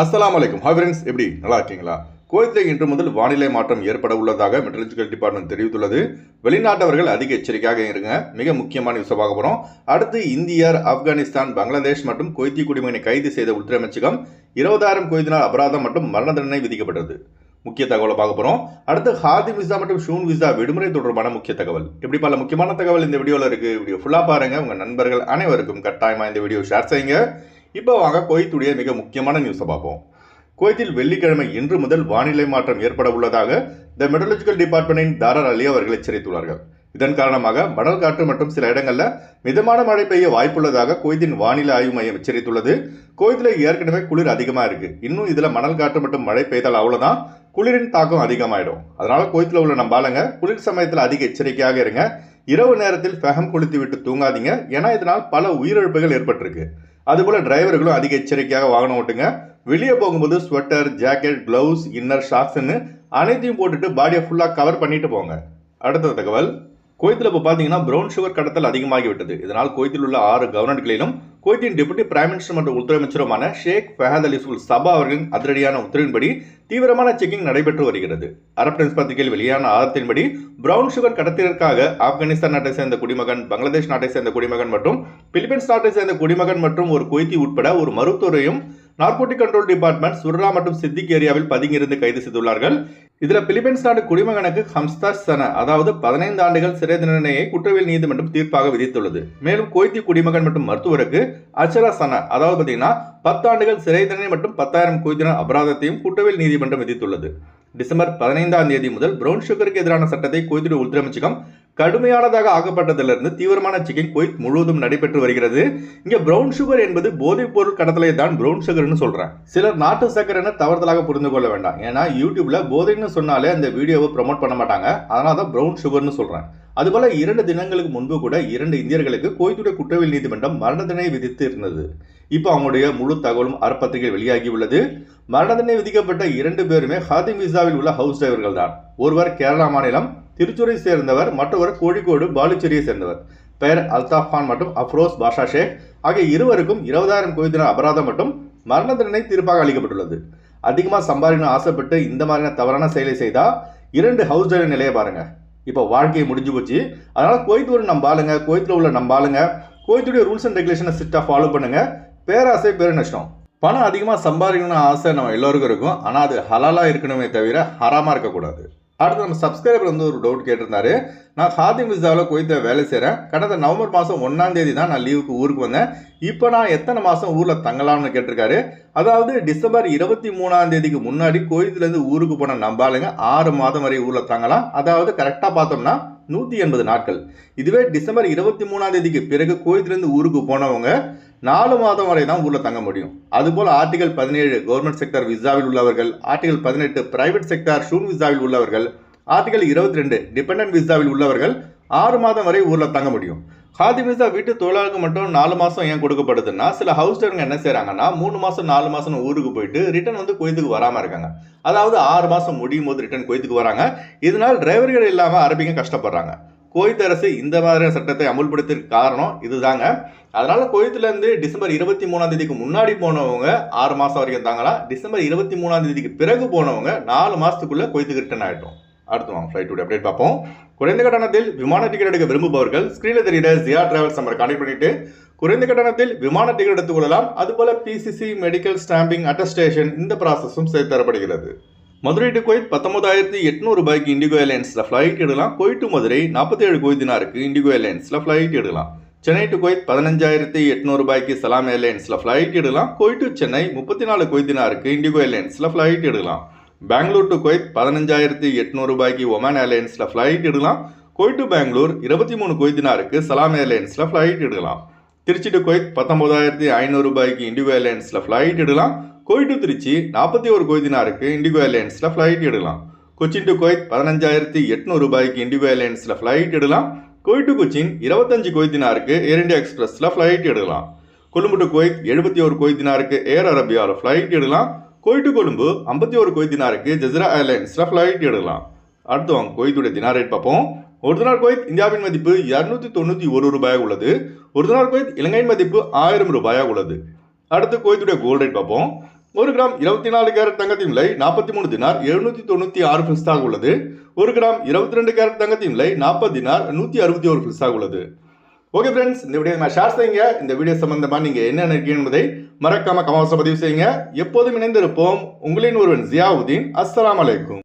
அஸ்லாம் அலைக்கும் hi friends எப்படி? நல்லா இருக்கீங்களா? குவைத்தில் இன்று முதல் வானிலை மாற்றம் ஏற்பட உள்ளதாக மெட்ரலஜிக்கல் டிபார்ட்மெண்ட் தெரிவித்துள்ளது. வெளிநாட்டவர்கள் அதிக எச்சரிக்கையாக இருங்க. மிக முக்கியமான விஷயம் பார்க்க போகிறோம் அடுத்து இந்தியர் ஆப்கானிஸ்தான் பங்களாதேஷ் மற்றும் குவைத்தி குடிமகனை கைது செய்த உள்துறை அமைச்சகம் இருபதாயிரம் குவைத்தினார் அபராதம் மற்றும் மரண தண்டனை விதிக்கப்பட்டது. முக்கிய தகவலை பார்க்க போகிறோம் அடுத்து ஹாதி விசா மற்றும் ஷூன் விசா விடுமுறை தொடர்பான முக்கிய தகவல். இப்படி பல முக்கியமான தகவல் இந்த வீடியோவில் இருக்குது வீடியோ ஃபுல்லாக பாருங்கள் உங்கள் நண்பர்கள் அனைவருக்கும் கட்டாயமாக இந்த வீடியோ ஷேர் செய்யுங்க. இப்போ வாங்க குவைத்துடைய மிக முக்கியமான நியூஸை பார்ப்போம். குவைத்தில் வெள்ளிக்கிழமை இன்று முதல் வானிலை மாற்றம் ஏற்பட உள்ளதாக த மெட்ரலஜிக்கல் டிபார்ட்மெண்டின் தாரர் அலி அவர்கள் எச்சரித்துள்ளார்கள். இதன் காரணமாக மணல் காற்று மற்றும் சில இடங்களில் மிதமான மழை பெய்ய வாய்ப்புள்ளதாக குவைத்தின் வானிலை ஆய்வு மையம் எச்சரித்துள்ளது. குவைத்தில் ஏற்கனவே குளிர் அதிகமாக இருக்குது இன்னும் இதில் மணல் காற்று மற்றும் மழை பெய்தால் அவ்வளோதான் குளிரின் தாக்கம் அதிகமாயிடும். அதனால் குவைத்தில் உள்ள நம்ம ஆளுங்க குளிர் சமயத்தில் அதிக எச்சரிக்கையாக இருங்க. இரவு நேரத்தில் ஃபெகம் கொளுத்தி விட்டு தூங்காதீங்க. ஏன்னா இதனால் பல உயிரிழப்புகள் ஏற்பட்டிருக்கு. அதுபோல் டிரைவர்களும் அதிக எச்சரிக்கையாக வாகனம் ஓட்டுங்க. வெளியே போகும்போது ஸ்வெட்டர் ஜாக்கெட் க்ளவுஸ் இன்னர் ஷாக்ஸ்ன்னு அனைத்தையும் போட்டுட்டு பாடியை ஃபுல்லாக கவர் பண்ணிட்டு போங்க. அடுத்த தகவல். குவைத்தில் இப்போ பார்த்தீங்கன்னா ப்ரௌன் சுகர் கடத்தல் அதிகமாகிவிட்டது. இதனால் குவைத்தில் உள்ள ஆறு கவர்னர்களிலும் குவைத்தின் டெபுட்டி பிரைம் மினிஸ்டர் மற்றும் உள்துறை அமைச்சருமான ஷேக் ஃபஹத் அலி சுல் சபா அவர்களின் அதிரடியான உத்தரவின்படி தீவிரமான செக்கிங் நடைபெற்று வருகிறது. அரப் டைம்ஸ் பத்திரிகையில் வெளியான ஆதாரத்தின்படி பிரவுன் சுகர் கடத்திற்காக ஆப்கானிஸ்தான் நாட்டை சேர்ந்த குடிமகன் பங்களாதேஷ் நாட்டை சேர்ந்த குடிமகன் மற்றும் பிலிப்பைன்ஸ் நாட்டை சேர்ந்த குடிமகன் மற்றும் ஒரு குவைத்தி உட்பட ஒரு மருத்துவரையும் நார்கோட்டிக் கண்ட்ரோல் டிபார்ட்மெண்ட் சுர்ரா மற்றும் சித்திக் ஏரியாவில் பதுங்கியிருந்து கைது செய்துள்ளார்கள். இதுல பிலிப்பைன்ஸ் நாட்டு குடிமகனுக்கு ஹம்ஸ்தாஸ் சன அதாவது பதினைந்து ஆண்டுகள் சிறை தண்டனையை குற்றவியல் நீதிமன்றம் தீர்ப்பாக விதித்துள்ளது. மேலும் கோய்த்தி குடிமகன் மற்றும் மருத்துவருக்கு அச்சரா சன அதாவது பார்த்தீங்கன்னா பத்தாண்டுகள் சிறை தண்டனை மற்றும் பத்தாயிரம் குவைத்தினர் அபராதத்தையும் குற்றவியல் நீதிமன்றம் விதித்துள்ளது. டிசம்பர் பதினைந்தாம் தேதி முதல் பிரவுன் சுகருக்கு எதிரான சட்டத்தை குவைத்தின் உள்துறை அமைச்சகம் கடுமையானதாக ஆக்கப்பட்டதிலிருந்து தீவிரமான சிக்கன் குவைத் முழுவதும் நடைபெற்று வருகிறது. இங்கே ப்ரௌன் சுகர் என்பது போதைப் பொருள் கடத்தலை தான் ப்ரௌன் சுகர்னு சொல்கிறேன் சிலர் நாட்டு சக்கரைன்னு தவறுதலாக புரிந்து கொள்ள வேண்டாம். ஏன்னா யூடியூப்ல போதைன்னு சொன்னாலே அந்த வீடியோவை ப்ரமோட் பண்ண மாட்டாங்க. அதனால தான் ப்ரௌன் சுகர்னு சொல்கிறேன் அதுபோல இரண்டு தினங்களுக்கு முன்பு கூட இரண்டு இந்தியர்களுக்கு கோயத்துடைய குற்றவியல் நீதிமன்றம் மரண தண்டனை விதித்து இருந்தது. இப்போ அவங்களுடைய முழு தகவலும் அறப்பத்திரிகை வெளியாகி உள்ளது. மரண தண்டனை விதிக்கப்பட்ட இரண்டு பேருமே ஹாதிம் விசாவில் உள்ள ஹவுஸ் டிரைவர்கள் தான். ஒருவர் கேரளா மாநிலம் திருச்சூரை சேர்ந்தவர் மற்றவர் கோழிக்கோடு பாலுச்சேரியை சேர்ந்தவர். பெயர் அல்தாஃப் கான் மற்றும் அஃப்ரோஸ் பாஷா ஷேக். ஆகிய இருவருக்கும் இருபதாயிரம் கோவிதின அபராதம் மற்றும் மரண தண்டனை தீர்ப்பாக அளிக்கப்பட்டுள்ளது. அதிகமாக சம்பாதிக்கணும் ஆசைப்பட்டு இந்த மாதிரியான தவறான செயலை செய்தால் இரண்டு ஹவுஸ் டிரைவர் நிலையை பாருங்கள் இப்போ வாழ்க்கையை முடிஞ்சு போச்சு. அதனால் கோயத்தூர் நம்ம ஆளுங்க கோயத்தில் உள்ள நம்ம ஆளுங்க கோயத்துடைய ரூல்ஸ் அண்ட் ரெகுலேஷனை ஸ்ட்ரிக்டாக ஃபாலோ பண்ணுங்கள் பேராசை பேர் நஷ்டம். பணம் அதிகமாக சம்பாதிக்கணும்னு ஆசை நம்ம எல்லோருக்கும் இருக்கும். ஆனால் அது ஹலாலாக இருக்கணுமே தவிர ஹராமாக இருக்கக்கூடாது. அடுத்து நம்ம சப்ஸ்கிரைபர் வந்து ஒரு டவுட் கேட்டிருந்தாரு. நான் ஹாதிம் விசாவில் குவைத்தில் வேலை செய்கிறேன் கடந்த நவம்பர் மாதம் ஒன்றாம் தேதி தான் நான் லீவுக்கு ஊருக்கு வந்தேன். இப்போ நான் எத்தனை மாதம் ஊரில் தங்கலாம்னு கேட்டிருக்காரு. அதாவது டிசம்பர் இருபத்தி மூணாம் தேதிக்கு முன்னாடி கோயத்துலேருந்து ஊருக்கு போன நம்பாளுங்க ஆறு மாதம் வரை ஊரில் தங்கலாம். அதாவது கரெக்டாக பார்த்தோம்னா நூற்றி எண்பது நாட்கள். இதுவே டிசம்பர் இருபத்தி மூணாம் தேதிக்கு பிறகு கோயத்துலேருந்து ஊருக்கு போனவங்க நாலு மாதம் வரை தான் ஊரில் தங்க முடியும். அதுபோல் ஆர்டிகல் பதினேழு கவர்மெண்ட் செக்டர் விசாவில் உள்ளவர்கள் ஆர்டிகல் பதினெட்டு பிரைவேட் செக்டர் ஷூன் விசாவில் உள்ளவர்கள் ஆர்டிகல் இருபத்தி ரெண்டு டிபெண்டன்ட் விசாவில் உள்ளவர்கள் ஆறு மாதம் வரை ஊரில் தங்க முடியும். ஹாதி விசா வீட்டு தொழிலாளருக்கு மட்டும் நாலு மாதம் ஏன் கொடுக்கப்படுதுன்னா சில ஹவுஸ் டேருங்க என்ன செய்கிறாங்கன்னா மூணு மாதம் நாலு மாதம் ஊருக்கு போயிட்டு ரிட்டர்ன் வந்து குவைத்துக்கு வராமல் இருக்காங்க. அதாவது ஆறு மாதம் முடியும் போது ரிட்டர்ன் குவைத்துக்கு வராங்க. இதனால் டிரைவர்கள் இல்லாமல் அரபிங்க கஷ்டப்படுறாங்க. குவைத் அரசு இந்த மாதிரியான சட்டத்தை அமுல்படுத்திற்கு காரணம் இதுதாங்க. அதனால குவைத்திலேருந்து டிசம்பர் இருபத்தி மூணாம் தேதிக்கு முன்னாடி போனவங்க ஆறு மாதம் வரைக்கும் தாங்களாம் டிசம்பர் இருபத்தி மூணாம் தேதிக்கு பிறகு போனவங்க நாலு மாதத்துக்குள்ளே குவைத்துக்கு ரிட்டர்ன் ஆகிட்டோம் அடுத்து வாங்க ஃப்ளைட்டோட அப்டேட் பார்ப்போம். குறைந்த கட்டணத்தில் விமான டிக்கெட் எடுக்க விரும்புபவர்கள் ஸ்க்ரீனில் தெரியுற ஜியா டிராவல்ஸ் நம்பர் கான்டெக்ட் பண்ணிட்டு குறைந்த கட்டணத்தில் விமான டிக்கெட் எடுத்துக்கொள்ளலாம் அதுபோல பிசிசி மெடிக்கல் ஸ்டாம்பிங் அட்டஸ்டேஷன் இந்த ப்ராசஸும் சேர்த்து தரப்படுகிறது. மதுரை டு குவைத் பத்தொன்பதாயிரத்தி எட்நூறு ரூபாய்க்கு இண்டிகோ ஏர்லைன்ஸில் ஃப்ளைட் எடுக்கலாம். குவைட் டு மதுரை நாற்பத்தேழு ஏழு இண்டிகோ ஏர்லைன்ஸில் ஃப்ளைட் எடுக்கலாம். சென்னை டு குவைத் பதினஞ்சாயிரத்தி எட்நூறு ரூபாய்க்கு சலாம் ஏர்லைன்ஸில் ஃப்ளைட் எடுக்கலாம். குவைட் டு சென்னை முப்பத்தி நாலு குவைத்தினாருக்கு இண்டிகோ ஏர்லைன்ஸில் ஃப்ளைட் எடுக்கலாம். பெங்களூர் டு குவைத் பதினஞ்சாயிரத்தி எட்நூறு ரூபாய்க்கு ஒமான் ஏர்லைன்ஸில் ஃப்ளைட் எடுக்கலாம். குவைட் டு பெங்களூர் இருபத்தி மூணு குவைத்தினாருக்கு சலாம் ஏர்லைன்ஸில் ஃப்ளைட் எடுக்கலாம். திருச்சி டு குவைத் பத்தொன்பதாயிரத்தி ஐநூறு ரூபாய்க்கு இண்டிகோ ஏர்லைன்ஸில் ஃப்ளைட் எடுக்கலாம். குவைட் டு திருச்சி நாற்பத்தி ஒரு குவைத்தினாருக்கு இண்டிகோ ஏர்லைன்ஸில் ஃப்ளைட் எடுக்கலாம். கொச்சின் டு கோயத் பதினஞ்சாயிரத்தி எட்நூறு ரூபாய்க்கு இண்டிகோ ஏர்லைன்ஸில் ஃப்ளைட் எடுக்கலாம். குவைட் டு கொச்சின் இருபத்தஞ்சு குவைத்தினாருக்கு ஏர் இண்டியா எக்ஸ்பிரஸில் ஃப்ளைட் எடுக்கலாம். கொழும்பு டு கோயத் எழுபத்தி ஒரு குவைத்தினாருக்கு ஏர் அரபியாவில் ஃப்ளைட் எடுக்கலாம். குவைட் டு கொழும்பு ஐம்பத்தி ஒரு குவைத்தினாருக்கு ஜஸ்ரா ஏர்லைன்ஸில் ஃப்ளைட் எடுக்கலாம். அடுத்து வாங்க கோயத்துடைய தினா ரேட் பார்ப்போம். ஒரு தினார் கோயத் இந்தியாவின் மதிப்பு இரநூத்தி தொண்ணூற்றி ஒரு ரூபாயாக உள்ளது. ஒரு தினார் கோயத் இலங்கையின் மதிப்பு ஆயிரம் ரூபாயாக உள்ளது. அடுத்து கோயத்துடைய கோல்ட் ரேட் பார்ப்போம். ஒரு கிராம் இருபத்தி நாலு கேரட் தங்கத்தின் விலை நாற்பத்தி மூணு தினார் எழுநூத்தி தொண்ணூத்தி ஆறு பில்ஸாக உள்ளது. ஒரு கிராம் இருபத்தி ரெண்டு கேரட் தங்கத்தின் விலை நாற்பது தினார் நூத்தி அறுபத்தி ஒரு பில்ஸாக உள்ளது. ஓகே ஃப்ரெண்ட்ஸ் இந்த வீடியோ நான் ஷேர் செய்யுங்க. இந்த வீடியோ சம்பந்தமா நீங்க என்ன நினைக்கிறீங்க என்பதை மறக்காம கமெண்ட்ஸ்ல பதிவு செய்யுங்க. எப்போதும் இணைந்திருப்போம். உங்களின் ஒருவன் ஜியாவுதீன். அஸ்லாம் அலைக்கும்.